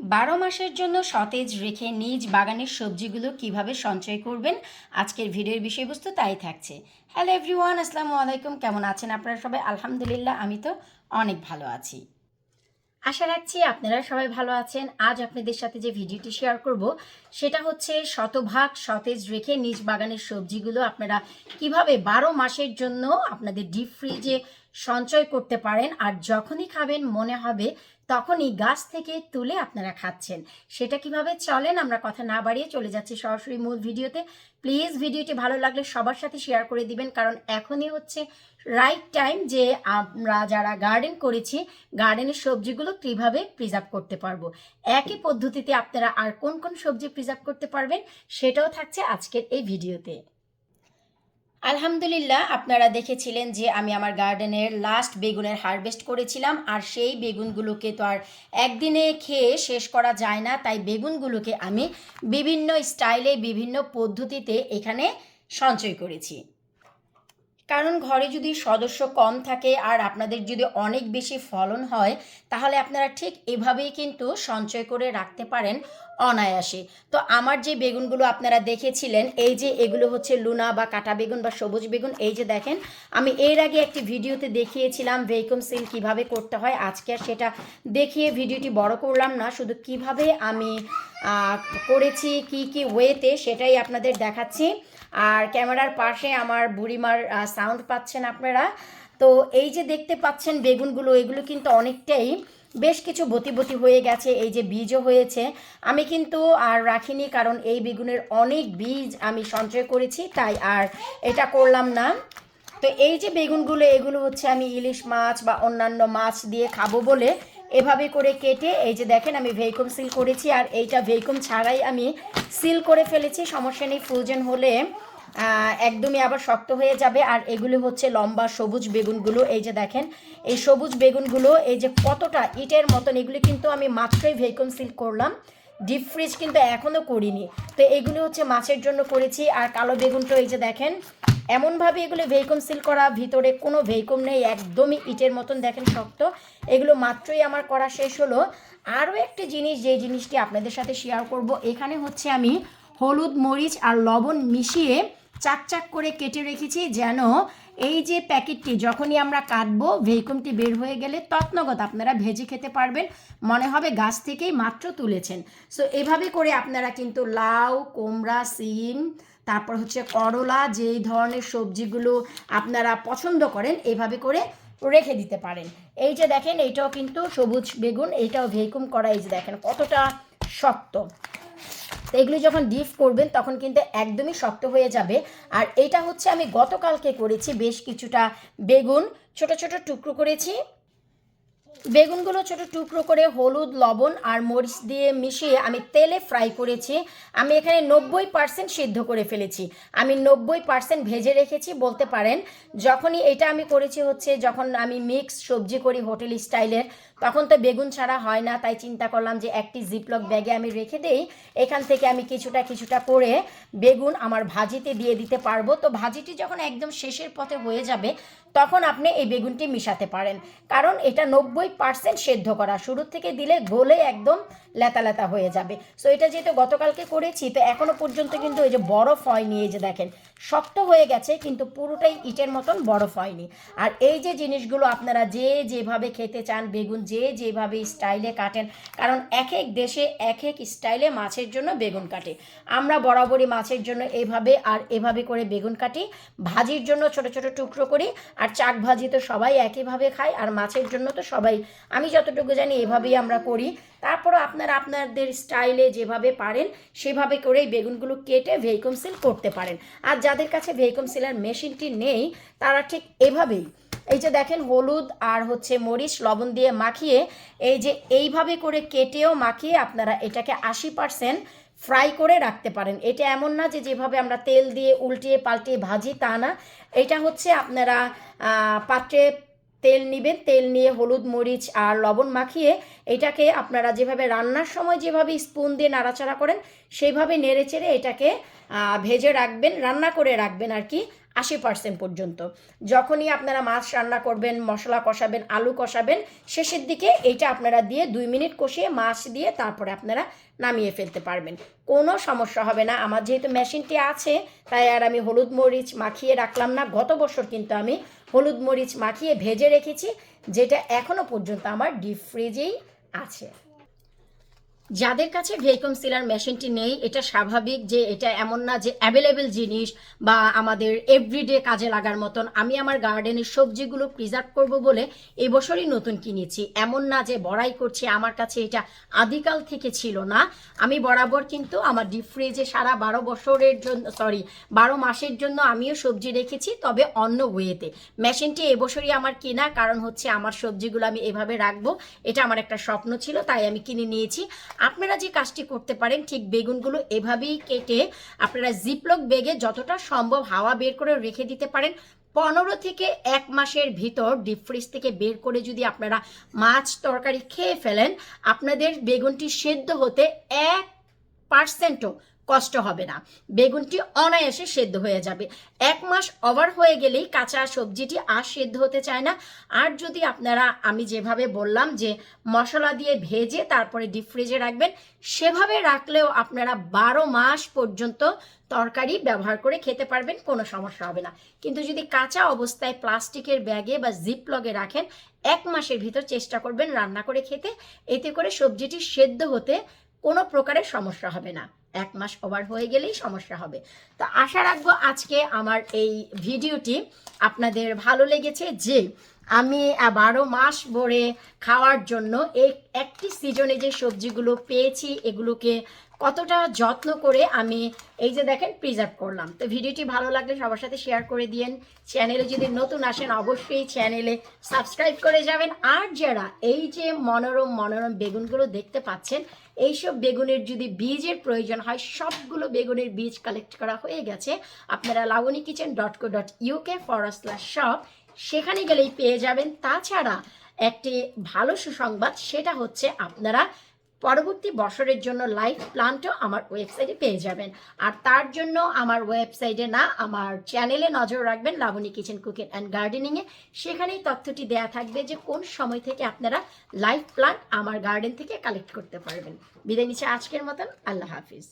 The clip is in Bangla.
বারো মাসের জন্য সতেজ রেখে নিজ বাগানের সবজিগুলো কীভাবে সঞ্চয় করবেন? আজকের ভিডিওর বিষয়বস্তু তাই থাকছে। হ্যালো এভরিওয়ান আসসালামু আলাইকুম। কেমন আছেন আপনারা সবাই? আলহামদুলিল্লাহ, আমি তো অনেক ভালো আছি। আশা রাখছি আপনারা সবাই ভালো আছেন। আজ আপনাদের সাথে যে ভিডিওটি শেয়ার করব, সেটা হচ্ছে শতভাগ সতেজ রেখে নিজ বাগানের সবজিগুলো আপনারা কীভাবে বারো মাসের জন্য আপনাদের ডিপ ফ্রিজে সঞ্চয় করতে পারেন আর যখনই খাবেন মনে হবে তখনই গাছ থেকে তুলে আপনারা খাচ্ছেন। সেটা কীভাবে চলেন আমরা কথা না বাড়িয়ে চলে যাচ্ছি সরাসরি মূল ভিডিওতে। প্লিজ ভিডিওটি ভালো লাগলে সবার সাথে শেয়ার করে দিবেন কারণ এখনই হচ্ছে রাইট টাইম যে আমরা যারা গার্ডেন করেছি গার্ডেনের সবজিগুলো কীভাবে প্রিজার্ভ করতে পারব? একই পদ্ধতিতে আপনারা আর কোন কোন সবজি প্রিজার্ভ করতে পারবেন সেটাও থাকছে আজকের এই ভিডিওতে। আলহামদুলিল্লাহ, আপনারা দেখেছিলেন যে আমি আমার গার্ডেনের লাস্ট বেগুনের হারভেস্ট করেছিলাম, আর সেই বেগুনগুলোকে তো আর একদিনে খেয়ে শেষ করা যায় না, তাই বেগুনগুলোকে আমি বিভিন্ন স্টাইলে বিভিন্ন পদ্ধতিতে এখানে সঞ্চয় করেছি। কারণ ঘরে যদি সদস্য কম থাকে আর আপনাদের যদি অনেক বেশি ফলন হয়, তাহলে আপনারা ঠিক এভাবেই কিন্তু সঞ্চয় করে রাখতে পারেন অনায়াসে। তো আমার যে বেগুনগুলো আপনারা দেখেছিলেন, এই যে এগুলো হচ্ছে লুনা বা কাটা বেগুন বা সবুজ বেগুন, এই যে দেখেন, আমি এর আগে একটি ভিডিওতে দেখিয়েছিলাম ভেইকুম সিল কীভাবে করতে হয়, আজকে আর সেটা দেখিয়ে ভিডিওটি বড় করলাম না, শুধু কীভাবে আমি করেছি, কি কি ওয়েতে সেটাই আপনাদের দেখাচ্ছি। আর ক্যামেরার পাশে আমার বুড়িমার সাউন্ড পাচ্ছেন আপনারা। তো এই যে দেখতে পাচ্ছেন বেগুনগুলো, এগুলো কিন্তু অনেকটাই বেশ কিছু বতি বতি হয়ে গেছে, এই যে বীজও হয়েছে। আমি কিন্তু আর রাখিনি কারণ এই বেগুনের অনেক বীজ আমি সঞ্চয় করেছি, তাই আর এটা করলাম না। তো এই যে বেগুনগুলো, এগুলো হচ্ছে আমি ইলিশ মাছ বা অন্যান্য মাছ দিয়ে খাব বলে এভাবে করে কেটে, এই যে দেখেন আমি ভেইকুম সিল করেছি, আর এইটা ভেইকুম ছাড়াই আমি সিল করে ফেলেছি। সমস্যা নেই ফ্রোজেন হলে একদমই আবার শক্ত হয়ে যাবে। আর এগুলো হচ্ছে লম্বা সবুজ বেগুনগুলো, এই যে দেখেন, এই সবুজ বেগুনগুলো, এই যে কতটা ইটের মতন, এগুলি কিন্তু আমি মাত্রই ভেইকুম সিল করলাম। ডিপ ফ্রিজ কিন্তু এখনও করিনি। তো এগুলো হচ্ছে মাছের জন্য করেছি, আর কালো বেগুনটা, এই যে দেখেন এমনভাবে এগুলো ভেইকুম সিল করা, ভিতরে কোনো ভেইকুম নেই, একদমই ইটের মতন দেখেন শক্ত। এগুলো মাত্রই আমার করা শেষ হলো। আরও একটি জিনিস যে জিনিসটি আপনাদের সাথে শেয়ার করব, এখানে হচ্ছে আমি হলুদ মরিচ আর লবণ মিশিয়ে চাক চাক করে কেটে রেখেছি যেন এই যে প্যাকেটটি, যখনই আমরা কাটবো ভেইকুমটি বের হয়ে গেলে তৎনগত আপনারা ভেজে খেতে পারবেন। মনে হবে গাছ থেকেই মাত্র তুলেছেন। সো এভাবে করে আপনারা কিন্তু লাউ, কুমড়া, সিম তারপর হচ্ছে করলা, যেই ধরনের সবজিগুলো আপনারা পছন্দ করেন, এভাবে করে রেখে দিতে পারেন। এই যে দেখেন, এইটাও কিন্তু সবুজ বেগুন, এইটাও ভেকুম করা, এই যে দেখেন কতটা শক্ত। এগুলি যখন ডিপ করবেন, তখন কিন্তু একদমই শক্ত হয়ে যাবে। আর এটা হচ্ছে আমি গতকালকে করেছি, বেশ কিছুটা বেগুন, ছোট ছোট টুকরো করেছি। বেগুনগুলো ছোট টুকরো করে হলুদ, লবণ আর মরিচ দিয়ে মিশিয়ে আমি তেলে ফ্রাই করেছি। আমি এখানে নব্বই পার্সেন্ট সিদ্ধ করে ফেলেছি। আমি নব্বই পার্সেন্ট ভেজে রেখেছি, বলতে পারেন। যখনই এটা আমি করেছি হচ্ছে যখন আমি মিক্স সবজি করি হোটেল স্টাইলের তখন তো বেগুন ছাড়া হয় না। তাই চিন্তা করলাম যে একটি জিপলক ব্যাগে আমি রেখে দেই। এখান থেকে আমি কিছুটা কিছুটা করে বেগুন আমার ভাজিতে দিয়ে দিতে পারব। তো ভাজিটি যখন একদম শেষের পথে হয়ে যাবে তখন আপনি এই বেগুনটি মিশাতে পারেন। কারণ এটা নব্বই পার্সেন্ট সেদ্ধ করা। শুরুর থেকে দিলে গলে একদম লেতা লেতা হয়ে যাবে। সো এটা যেহেতু গতকালকে করেছি, তো এখনও পর্যন্ত কিন্তু এই যে বরফ হয়নি, এই যে দেখেন, শক্ত হয়ে গেছে, কিন্তু পুরোটাই ইটের মতন বরফ হয়নি। আর এই যে জিনিসগুলো আপনারা যে যেভাবে খেতে চান, বেগুন যে যেভাবে স্টাইলে কাটেন, কারণ এক এক দেশে এক এক স্টাইলে মাছের জন্য বেগুন কাটে। আমরা বরাবরই মাছের জন্য এভাবে আর এভাবে করে বেগুন কাটি, ভাজির জন্য ছোট ছোট টুকরো করি, আর চাক ভাজি তো সবাই একইভাবে খায়, আর মাছের জন্য তো সবাই, আমি যতটুকু জানি এভাবেই আমরা করি। তারপরও আপনারা আপনাদের স্টাইলে যেভাবে পারেন, সেভাবে করেই বেগুনগুলো কেটে ভেইকুম সিল করতে পারেন। আর যাদের কাছে ভেইকুম সিলার মেশিনটি নেই, তারা ঠিক এভাবেই, এই যে দেখেন হলুদ আর হচ্ছে মরিচ লবণ দিয়ে মাখিয়ে, এই যে এইভাবে করে কেটেও মাখিয়ে আপনারা এটাকে আশি পার্সেন্ট ফ্রাই করে রাখতে পারেন। এটা এমন না যে যেভাবে আমরা তেল দিয়ে উল্টিয়ে পাল্টিয়ে ভাজি, তা না। এটা হচ্ছে আপনারা পাত্রে তেল নেবেন, তেল নিয়ে হলুদ, মরিচ আর লবণ মাখিয়ে এটাকে আপনারা যেভাবে রান্নার সময় যেভাবে স্পুন দিয়ে নাড়াচাড়া করেন সেইভাবে নেড়ে চেড়ে এটাকে ভেজে রাখবেন, রান্না করে রাখবেন আর কি। আশি পার্সেন্ট পর্যন্ত। যখনই আপনারা মাছ রান্না করবেন, মশলা কষাবেন, আলু কষাবেন, শেষের দিকে এইটা আপনারা দিয়ে দুই মিনিট কষিয়ে মাছ দিয়ে তারপরে আপনারা নামিয়ে ফেলতে পারবেন। কোনো সমস্যা হবে না। আমার যেহেতু মেশিনটি আছে, তাই আর আমি হলুদ মরিচ মাখিয়ে রাখলাম না। গত বছর কিন্তু আমি হলুদ মরিচ মাখিয়ে ভেজে রেখেছি, যেটা এখনও পর্যন্ত আমার ডিপ ফ্রিজেই আছে। যাদের কাছে ভেকুম সিলার মেশিনটি নেই, এটা স্বাভাবিক যে এটা এমন না যে অ্যাভেলেবেল জিনিস বা আমাদের এভরিডে কাজে লাগার মতন। আমি আমার গার্ডেনের সবজিগুলো প্রিজার্ভ করব বলে এই বছরই নতুন কিনেছি। এমন না যে বড়াই করছি, আমার কাছে এটা আদিকাল থেকে ছিল না। আমি বরাবর কিন্তু আমার ডিপ ফ্রিজে সারা বারো বছরের জন্য সরি বারো মাসের জন্য আমিও সবজি রেখেছি, তবে অন্য ওয়েতে মেশিনটি এবছরই আমার কেনা কারণ হচ্ছে আমার সবজিগুলো আমি এভাবে রাখব। এটা আমার একটা স্বপ্ন ছিল, তাই আমি কিনে নিয়েছি। আপনারা যে কাজটি করতে পারেন, ঠিক বেগুনগুলো এভাবেই কেটে আপনারা জিপলক বেগে যতটা সম্ভব হাওয়া বের করে রেখে দিতে পারেন। পনেরো থেকে এক মাসের ভিতর ডিপ ফ্রিজ থেকে বের করে যদি আপনারা মাছ তরকারি খেয়ে ফেলেন, আপনাদের বেগুনটি সেদ্ধ হতে এক পার্সেন্টও কষ্ট হবে না। বেগুনটি অনায়াসে সেদ্ধ হয়ে যাবে। এক মাস ওভার হয়ে গেলেই কাঁচা সবজিটি আর সেদ্ধ হতে চায় না। আর যদি আপনারা, আমি যেভাবে বললাম যে মশলা দিয়ে ভেজে তারপরে ডিপ ফ্রিজে রাখবেন, সেভাবে রাখলেও আপনারা বারো মাস পর্যন্ত তরকারি ব্যবহার করে খেতে পারবেন, কোনো সমস্যা হবে না। কিন্তু যদি কাঁচা অবস্থায় প্লাস্টিকের ব্যাগে বা জিপ লগে রাখেন, এক মাসের ভিতর চেষ্টা করবেন রান্না করে খেতে। এতে করে সবজিটি সেদ্ধ হতে কোনো প্রকারের সমস্যা হবে না। এক মাস ওভার হয়ে গেলেই সমস্যা হবে। তো আশা রাখব আজকে আমার এই ভিডিওটি আপনাদের ভালো লেগেছে যে আমি বারো মাস ভরে খাওয়ার জন্য এই একটি সিজনে যে সবজিগুলো পেয়েছি, এগুলোকে কতটা যত্ন করে আমি এই যে দেখেন প্রিজার্ভ করলাম। তো ভিডিওটি ভালো লাগলে সবার সাথে শেয়ার করে দিয়েন। চ্যানেলে যদি নতুন আসেন, অবশ্যই চ্যানেলে সাবস্ক্রাইব করে যাবেন। আর যারা এই যে মনোরম মনোরম বেগুনগুলো দেখতে পাচ্ছেন, এইসব বেগুনের যদি বীজের প্রয়োজন হয়, সবগুলো বেগুনের বীজ কালেক্ট করা হয়ে গেছে। আপনারা Laboni kitchen dot co dot UK forward slash shop সেখানে গেলেই পেয়ে যাবেন। তাছাড়া একটি ভালো সুসংবাদ, সেটা হচ্ছে আপনারা পরবর্তী বছরের জন্য লাইফ প্ল্যানটা আমার ওয়েবসাইটে পেয়ে যাবেন। আর তার জন্য আমার ওয়েবসাইটে না, আমার চ্যানেলে নজর রাখবেন লাবণী কিচেন কুকিং অ্যান্ড গার্ডেনিংয়ে সেখানেই তথ্যটি দেয়া থাকবে যে কোন সময় থেকে আপনারা লাইফ প্ল্যান আমার গার্ডেন থেকে কালেক্ট করতে পারবেন। বিদায় নিচ্ছে আজকের মতন। আল্লাহ হাফিজ।